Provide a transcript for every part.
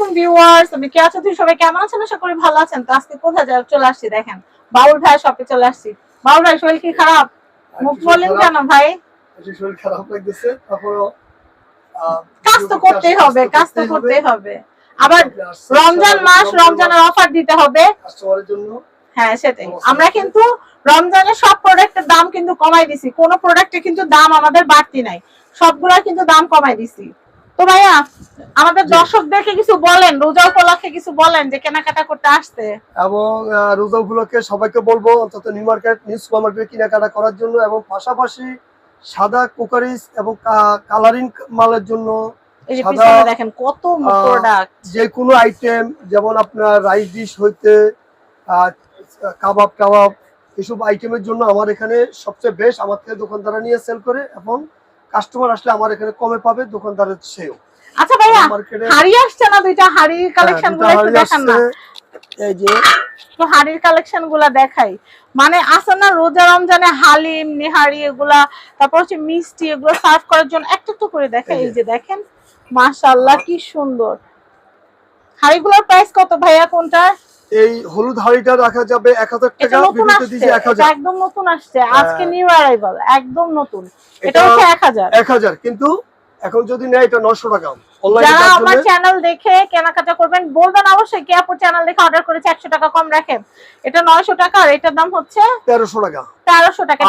আলাইকুম ভিউয়ার্স আমি কেয়া চৌধুরী সবাই কেমন আছেন? আশা করি ভালো আছেন। তো আজকে কোথায় যা চলে আসছি দেখেন। বাউল ভাই শপে চলে আসছি। বাউল ভাই শরীর কি খারাপ? মুখ বলেন কেন ভাই? শরীর খারাপ লাগতেছে তারপরও কাজ তো করতেই হবে কাজ তো করতেই হবে। আবার রমজান মাস রমজানের অফার দিতে হবে। হ্যাঁ সেটাই। আমরা কিন্তু রমজানের সব প্রোডাক্টের দাম কিন্তু কমাই দিছি। কোনো প্রোডাক্টে কিন্তু দাম আমাদের বাড়তি নাই। সবগুলা কিন্তু দাম কমাই দিছি। তো ভাইয়া আমাদের। দর্শকদেরকে কিছু বলেন রোজা উপলক্ষে কিছু বলেন যে কেনাকাটা করতে আসতে এবং রোজা উপলক্ষে সবাইকে বলব অন্তত new market new super market কেনাকাটা করার জন্য এবং পাশাপাশি সাদা কুকারিজ এবং কালারিং মালের জন্য এই যে সাদা, পিছনে দেখেন কত আহ, প্রোডাক্ট যে কোনো আইটেম যেমন আপনার রাইস ডিশ হইতে আহ, কাবাব কাবাব এসব আইটেমের জন্য আমার এখানে সবচেয়ে বেশ আমার থেকে দোকানদাররা নিয়ে সেল করে এবং কাস্টমার আসলে আমার এখানে কমে পাবে দোকানদারের সেও আচ্ছা ভাইয়া হাড়ি আসছে না? দুইটা হাড়ি কালেকশনগুলো একটু দেখান না। এই যে। তো হাড়ির কালেকশনগুলা দেখাই। মানে আছে না রোজা রমজানে হালিম নিহারি এগুলা তারপর হচ্ছে মিষ্টি এগুলো সার্ভ করার জন্য একটা একটু করে দেখাই। এই যে। দেখেন মাশাআল্লাহ কি সুন্দর। হাড়িগুলোর প্রাইস কত ভাইয়া কোনটা এই হলুদ হাড়িটা রাখা যাবে এক হাজার টাকা নতুন ভিডিওতে দিয়েছি এক হাজার। একদম নতুন আসছে আজকে হ্যাঁ। নিউ অ্যারাইভাল একদম নতুন। এটা হচ্ছে এক হাজার। এক হাজার কিন্তু এখন যদি নেয় এটা নশো টাকা। যারা আমার চ্যানেল দেখে কেনাকাটা করবেন বলবেন অবশ্যই কে আপুর চ্যানেল দেখে অর্ডার করেছে একশো টাকা কম রাখেন। এটা নয়শো টাকা আর এটার দাম হচ্ছে তেরোশো টাকা। তেরোশো টাকা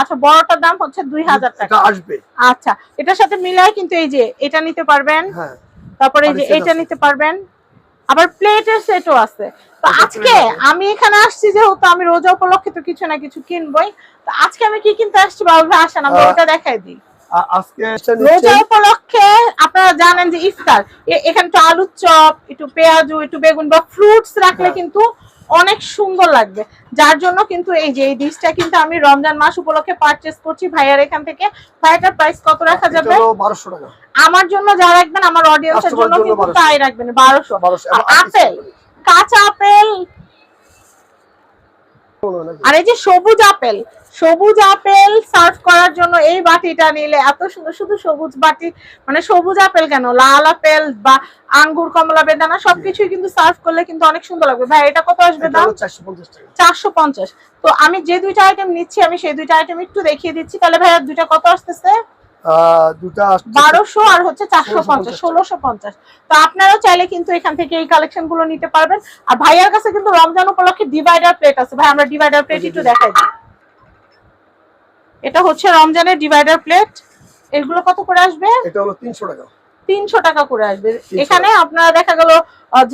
আচ্ছা বড়টার দাম হচ্ছে দুই হাজার টাকা। আসবে। আচ্ছা এটার সাথে মিলাই কিন্তু এই যে এটা নিতে পারবেন। হ্যাঁ। তারপরে এই যে এটা নিতে পারবেন। আবার প্লেটের সেটও আছে। তো আজকে আমি এখানে আসছি যেহেতু আমি রোজা উপলক্ষে তো কিছু না কিছু কিনবই। তো আজকে আমি কি কিনতে আসছি বাবু আসেন আমরা ওটা দেখাই দিই। আ- আজকে এটা রোজা উপলক্ষে আপনারা জানেন যে ইফতার। এখানে একটু আলুর চপ একটু পেঁয়াজু একটু বেগুন বা ফ্রুটস রাখলে হ্যাঁ। কিন্তু অনেক সুন্দর লাগবে। যার জন্য কিন্তু এই যে এই ডিশটা কিন্তু আমি রমজান মাস উপলক্ষে পারচেজ করছি। ভাইয়ার এখান থেকে। ভাইয়াটার প্রাইস কত রাখা যাবে? বারোশো টাকা। আমার জন্য যা রাখবেন আমার অডিয়েন্সের জন্য কিন্তু তাই রাখবেন বারোশো। বারোশো আপেল কাঁচা আপেল। আর এই যে সবুজ আপেল সবুজ আপেল সার্ভ করার জন্য এই বাটিটা নিলে এত সুন্দর শুধু সবুজ বাটি মানে সবুজ আপেল কেন? লাল আপেল বা আঙ্গুর কমলা বেদানা সবকিছুই কিন্তু সার্ভ করলে কিন্তু অনেক সুন্দর লাগবে। ভাই এটা কত আসবে দাম? চারশো পঞ্চাশ তো আমি যে দুইটা আইটেম নিচ্ছি আমি সেই দুইটা আইটেম একটু দেখিয়ে দিচ্ছি। তাহলে ভাইয়া দুইটা কত আসতেছে? দুটা বারোশো আর হচ্ছে চারশো পঞ্চাশ ষোলোশো পঞ্চাশ। তো আপনারাও চাইলে কিন্তু এখান থেকে এই কালেকশনগুলো নিতে পারবেন। আর ভাইয়ার কাছে কিন্তু রমজান উপলক্ষে ডিভাইডার প্লেট আছে। ভাই আমরা ডিভাইডার প্লেট একটু দেখাই দিই। এটা হচ্ছে রমজানের ডিভাইডার প্লেট এগুলো কত করে আসবে? এটা হলো তিনশো টাকা। তিনশো টাকা করে আসবে। এখানে আপনারা দেখা গেল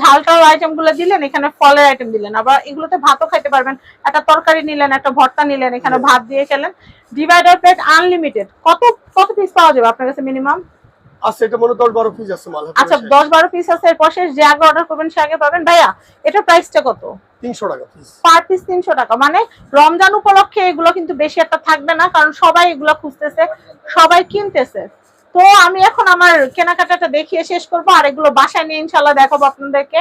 ঝালটার আইটেমগুলো দিলেন এখানে ফলের আইটেম দিলেন। আবার এগুলোতে ভাতও খাইতে পারবেন। একটা তরকারি নিলেন একটা ভর্তা নিলেন এখানে ভাত দিয়ে খেলেন। ডিভাইডার প্লেট আনলিমিটেড কত কত পিস পাওয়া যাবে আপনার কাছে মিনিমাম আচ্ছা এটা মনে পিস আছে মাল আচ্ছা পিস যে আগে অর্ডার করবেন সে আগে পাবেন। ভাইয়া প্রাইসটা কত? তিনশো টাকা পিস পার পিস তিনশো টাকা। মানে রমজান উপলক্ষে এগুলো কিন্তু বেশি একটা থাকবে না কারণ সবাই এগুলো খুঁজতেছে সবাই কিনতেছে। তো আমি এখন আমার কেনাকাটাটা দেখিয়ে শেষ করব। আর এগুলো বাসায় নিয়ে ইনশাল্লাহ দেখাবো আপনাদেরকে।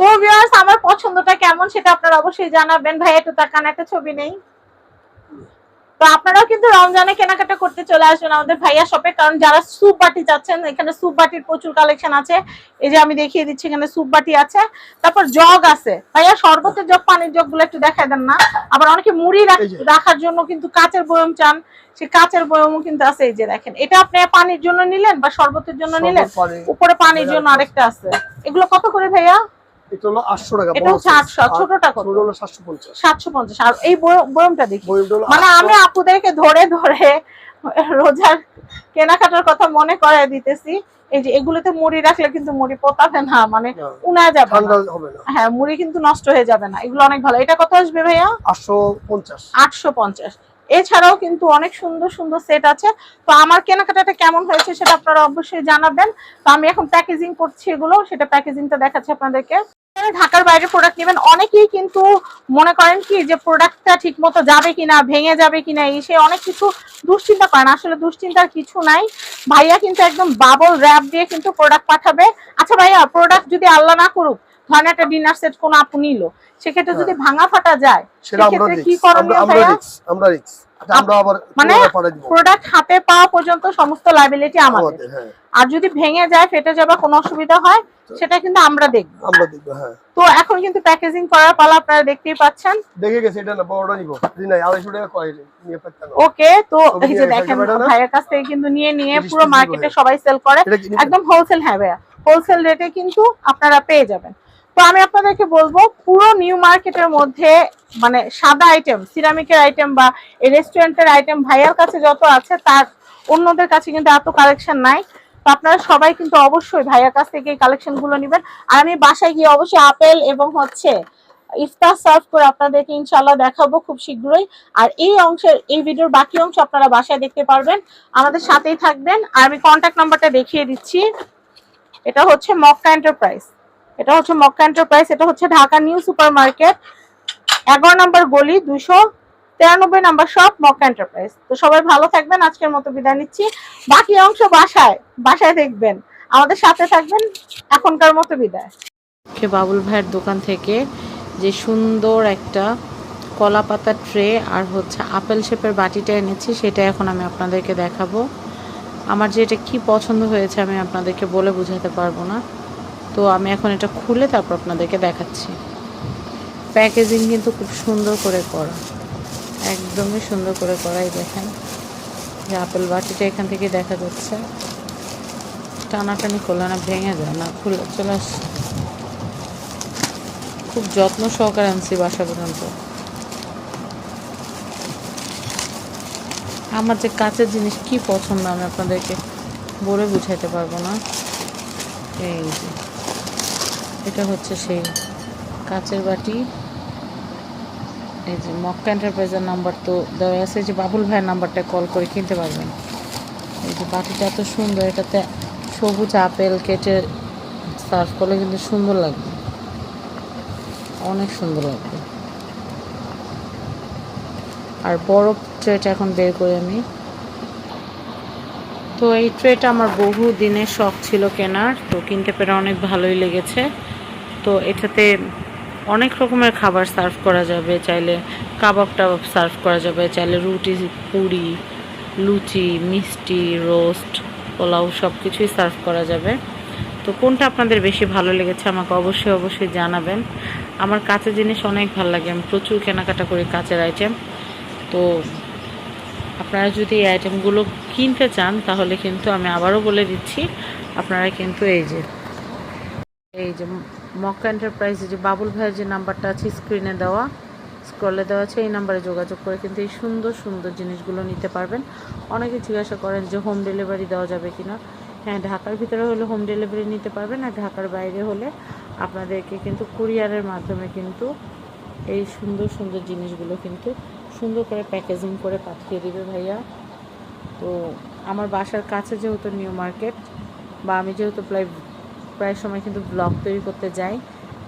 তো ভিউয়ার্স আমার পছন্দটা কেমন সেটা আপনারা অবশ্যই জানাবেন। ভাই একটু কানে একটা ছবি নেই। তো আপনারাও কিন্তু রমজানে কেনাকাটা করতে চলে আসবেন আমাদের ভাইয়া শপে কারণ যারা স্যুপ বাটি চাচ্ছেন এখানে স্যুপ বাটির প্রচুর কালেকশন আছে। এই যে আমি দেখিয়ে দিচ্ছি এখানে স্যুপ বাটি আছে। তারপর জগ আছে। ভাইয়া শরবতের জগ পানির জগগুলো একটু দেখায় দেন না। আবার অনেকে মুড়ি। রাখার জন্য কিন্তু কাচের বয়ম চান। সে কাচের বয়মও কিন্তু আছে এই যে দেখেন। এটা আপনি পানির জন্য নিলেন বা শরবতের জন্য নিলেন? উপরে পানির জন্য আরেকটা আছে। এগুলো কত করে ভাইয়া? এটা হলো আটশো টাকা এটা বড় হচ্ছে size। 800, ছোটটা কত? ছোট হলো সাতশো পঞ্চাশ। সাতশো পঞ্চাশ। আর এই বয়মটা দেখি। মানে 800 আপুদেরকে ধরে ধরে রোজার কেনাকাটার কথা মনে করায় দিতেছি। এই যে এগুলোতে মুড়ি রাখলে কিন্তু মুড়ি পোতাবে না মানে না, উনা যাবে ঠান্ডা হবে না। হ্যাঁ মুড়ি কিন্তু নষ্ট হয়ে যাবে না। এগুলো অনেক ভালো। এটা কত আসবে ভাইয়া? আটশো পঞ্চাশ। আটশো পঞ্চাশ। এছাড়াও কিন্তু অনেক সুন্দর সুন্দর সেট আছে। তো আমার কেনাকাটাটা কেমন হয়েছে সেটা আপনারা অবশ্যই জানাবেন। তো আমি এখন প্যাকেজিং করছি এগুলো, সেটা প্যাকেজিংটা দেখাচ্ছি আপনাদেরকে। ঢাকার বাইরে প্রোডাক্ট নেবেন। অনেকেই কিন্তু মনে করেন কি যে প্রোডাক্টটা ঠিক মতো যাবে কিনা, ভেঙে যাবে কিনা, এই সে অনেক কিছু দুশ্চিন্তা করেন আসলে দুশ্চিন্তার কিছু নাই। ভাইয়া কিন্তু একদম বাবল র্যাপ দিয়ে কিন্তু প্রোডাক্ট পাঠাবে। আচ্ছা ভাইয়া প্রোডাক্ট যদি আল্লাহ না করুক ধরেন একটা ডিনার সেট কোনো আপু নিল। সেক্ষেত্রে যদি ভাঙা ফাটা যায় সেক্ষেত্রে কি করণীয় আমরা আবার মানে প্রোডাক্ট হাতে পাওয়া পর্যন্ত সমস্ত লাইবিলিটি আমাদের। হ্যাঁ। আর যদি ভেঙে যায় ফেটে যাবে কোনো অসুবিধা হয় সেটা কিন্তু আমরা দেখব। আমরা দেখব হ্যাঁ। তো এখন কিন্তু প্যাকেজিং করার পালা আপনারা দেখতেই পাচ্ছেন। দেখে গেছে এটা না বড়টা নিবো। জি নাই আড়াইশো টাকা কয় নিয়ে পারতাম ওকে তো এই যে দেখেন? ভাইয়ের কাছ থেকে কিন্তু নিয়ে নিয়ে পুরো মার্কেটে সবাই সেল করে। একদম হোলসেল হ্যাঁ ভাইয়া। হোলসেল রেটে কিন্তু আপনারা পেয়ে যাবেন। তো আমি আপনাদেরকে বলব, পুরো নিউ মার্কেটের মধ্যে মানে সাদা আইটেম সিরামিকের আইটেম বা রেস্টুরেন্টের আইটেম ভাইয়ার কাছে যত আছে, তার অন্যদের কাছে কিন্তু এত কালেকশন নাই। তো আপনারা সবাই কিন্তু অবশ্যই ভাইয়ার কাছ থেকে এই কালেকশনগুলো নেবেন। আর আমি বাসায় গিয়ে অবশ্যই আপেল এবং হচ্ছে ইফতার সার্ভ করে আপনাদেরকে ইনশাল্লাহ দেখাবো খুব শীঘ্রই। আর এই অংশের, এই ভিডিওর বাকি অংশ আপনারা বাসায় দেখতে পারবেন। আমাদের সাথেই থাকবেন। আর আমি কন্ট্যাক্ট নাম্বারটা দেখিয়ে দিচ্ছি। এটা হচ্ছে মক্কা এন্টারপ্রাইজ এটা হচ্ছে মক্কা এন্টারপ্রাইজ, এটা হচ্ছে ঢাকা নিউ সুপার মার্কেট এগারো নম্বর গলি দুশো তিরানব্বই নাম্বার সব মক্কা এন্টারপ্রাইজ। তো সবাই ভালো থাকবেন, আজকের মতো বিদায় নিচ্ছি। বাকি অংশ বাসায় বাসায় দেখবেন। আমাদের সাথে থাকবেন, এখনকার মতো বিদায়। বাবুল ভাইয়ের দোকান থেকে যে সুন্দর একটা কলা পাতার ট্রে আর হচ্ছে আপেল শেপের বাটিটা এনেছি, সেটা এখন আমি আপনাদেরকে দেখাবো। আমার যে এটা কি পছন্দ হয়েছে আমি আপনাদেরকে বলে বোঝাতে পারব না। তো আমি এখন এটা খুলে তারপর আপনাদেরকে দেখাচ্ছি। প্যাকেজিং কিন্তু খুব সুন্দর করে করা। একদমই সুন্দর করে করাই দেখেন। যে আপেল বাটিটা এখান থেকে দেখা যাচ্ছে। টানাটানি করলে না ভেঙে যায় না, খুলে চলে আসছে। খুব যত্ন সহকারে আনছি বাসা পর্যন্ত। আমার যে কাছের জিনিস কি পছন্দ আমি আপনাদেরকে বলে বুঝাইতে পারব না। এই যে। এটা হচ্ছে সেই কাচের বাটি। এই যে মক্কা এন্টারপ্রাইজের নাম্বার তো দেওয়া আছে। যে বাবুল ভাইয়ের নাম্বারটা কল করে কিনতে পারবেন। এই যে বাটিটা এত সুন্দর, এটাতে সবুজ আপেল কেটে সার্ভ করলে কিন্তু সুন্দর লাগবে। অনেক সুন্দর লাগবে। আর বরফ ট্রেটা এখন বের করে আমি। তো এই ট্রেটা আমার বহু দিনের শখ ছিল কেনার, তো কিনতে পেরে অনেক ভালোই লেগেছে। তো এটাতে অনেক রকমের খাবার সার্ভ করা যাবে, চাইলে কাবাব টাবাব সার্ভ করা যাবে, চাইলে রুটি, পুরি, লুচি, মিষ্টি, রোস্ট, পোলাও সব কিছুই সার্ভ করা যাবে। তো কোনটা আপনাদের বেশি ভালো লেগেছে আমাকে অবশ্যই অবশ্যই জানাবেন। আমার কাছের জিনিস অনেক ভালো লাগে, আমি প্রচুর কেনাকাটা করি কাঁচের আইটেম তো আপনারা যদি এই আইটেমগুলো কিনতে চান, তাহলে কিন্তু আমি আবারও বলে দিচ্ছি, আপনারা কিন্তু এই যে এই যে মক্কা এন্টারপ্রাইজে যে বাবুল ভাইয়ের যে নাম্বারটা আছে স্ক্রিনে দেওয়া স্ক্রলে দেওয়া আছে, এই নাম্বারে যোগাযোগ করে কিন্তু এই সুন্দর সুন্দর জিনিসগুলো নিতে পারবেন। অনেকে জিজ্ঞাসা করেন যে হোম ডেলিভারি দেওয়া যাবে কিনা। হ্যাঁ ঢাকার ভিতরে হলে হোম ডেলিভারি নিতে পারবেন, আর ঢাকার বাইরে হলে আপনাদেরকে কিন্তু কুরিয়ারের মাধ্যমে কিন্তু এই সুন্দর সুন্দর জিনিসগুলো কিন্তু সুন্দর করে প্যাকেজিং করে পাঠিয়ে দিবে ভাইয়া। তো আমার বাসার কাছে যেহেতু নিউ মার্কেট বা আমি যেহেতু প্রায় প্রায় সময় কিন্তু ব্লগ তৈরি করতে যাই,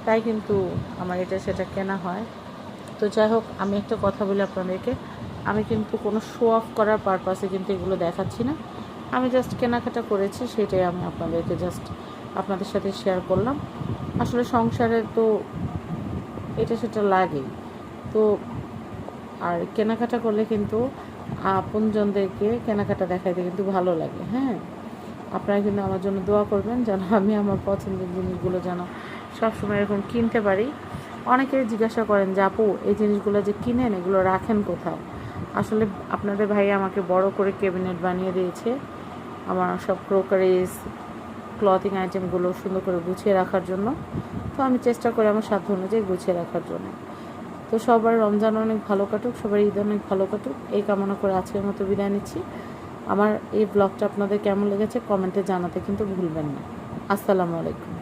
তাই কিন্তু আমার এটা সেটা কেনা হয়। তো যাই হোক, আমি একটা কথা বলি আপনাদেরকে। আমি কিন্তু কোনো শো অফ করার পারপাসে কিন্তু এগুলো দেখাচ্ছি না। আমি জাস্ট কেনাকাটা করেছি, সেটাই আমি আপনাদেরকে জাস্ট আপনাদের সাথে শেয়ার করলাম। আসলে সংসারে তো এটা সেটা লাগেই। তো আর কেনাকাটা করলে কিন্তু আপনজনদেরকে কেনাকাটা দেখাইতে কিন্তু ভালো লাগে হ্যাঁ? আপনারা কিন্তু আমার জন্য দোয়া করবেন যেন আমি আমার পছন্দের জিনিসগুলো যেন সবসময় এরকম কিনতে পারি। অনেকেই জিজ্ঞাসা করেন যে, আপু, এই জিনিসগুলো যে কিনেন, এগুলো রাখেন কোথায় আসলে আপনাদের ভাই আমাকে বড় করে ক্যাবিনেট বানিয়ে দিয়েছে। আমার সব ক্রোকারিজ, ক্লথিং আইটেমগুলো সুন্দর করে গুছিয়ে রাখার জন্য। তো আমি চেষ্টা করি আমার সাধ্য অনুযায়ী গুছিয়ে রাখার জন্য। তো সবার রমজান অনেক ভালো কাটুক, সবার ঈদ অনেক ভালো কাটুক। এই কামনা করে আজকের মতো বিদায় নিচ্ছি। আমার এই ব্লগটা আপনাদের কেমন লেগেছে কমেন্টে জানাতে কিন্তু ভুলবেন না। আসসালামু আলাইকুম।